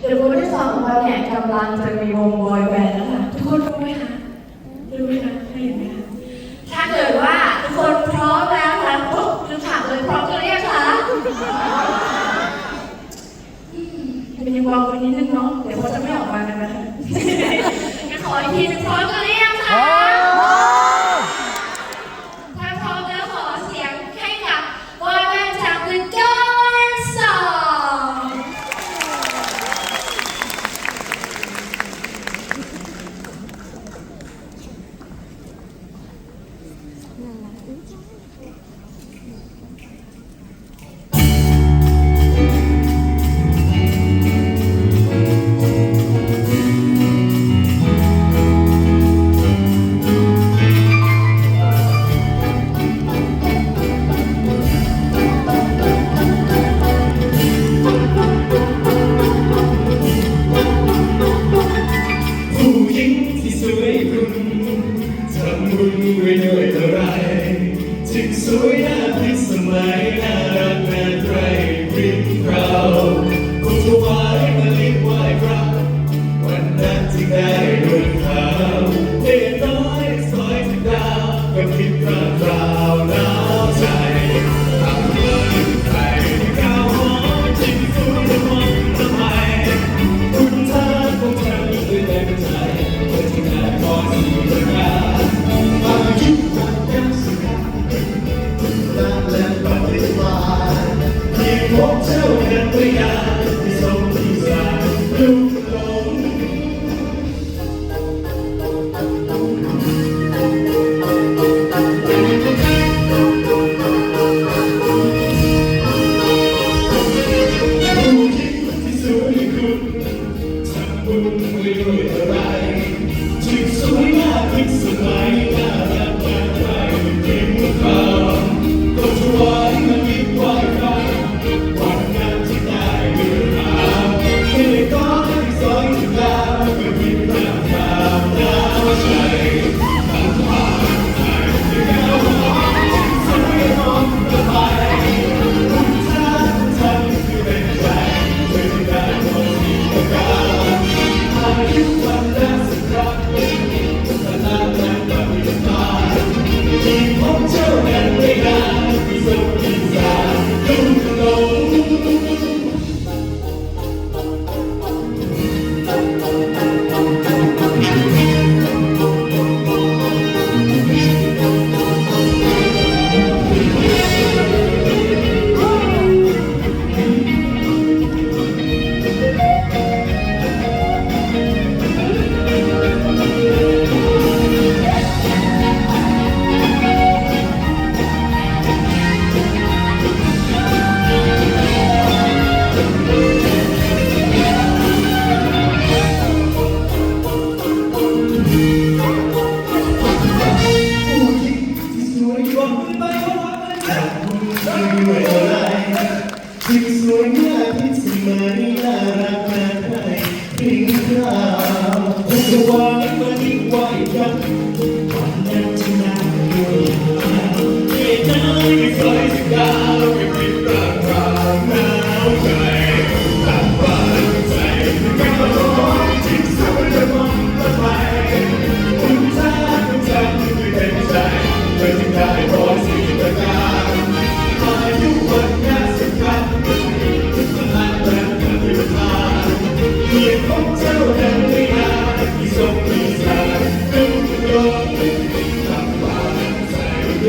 เดี๋ยวคนที่สองของเราเนี่ยกำลังจะมีวงบอยแบนด์แล้วค่ะ ทุกคนรู้ไหมคะ รู้ไหมคะได้เห็นไหมคะถ้าเกิดว่า Don't tell me that we are, it's only sad.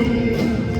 Deus.